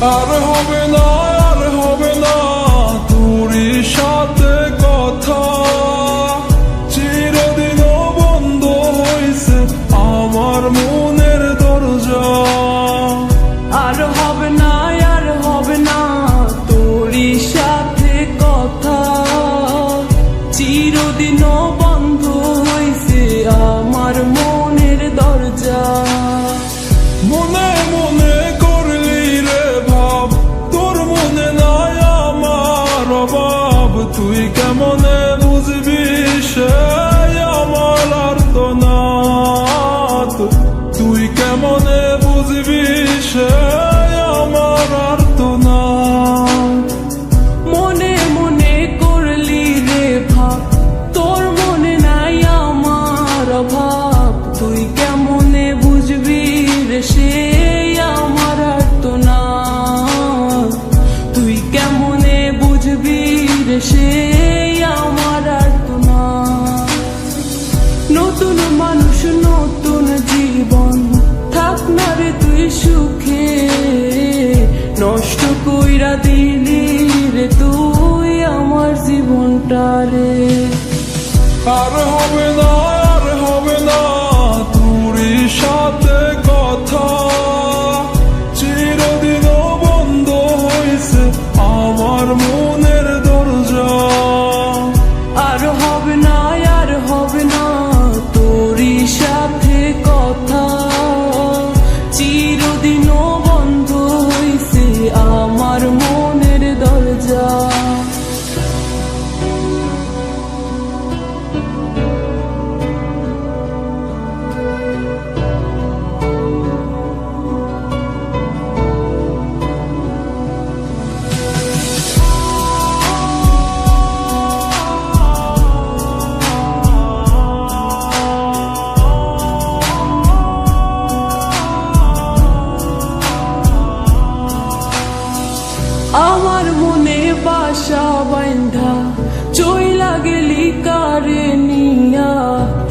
I hope in all তুই কেমন বুঝবি সে নষ্ট কইরা দি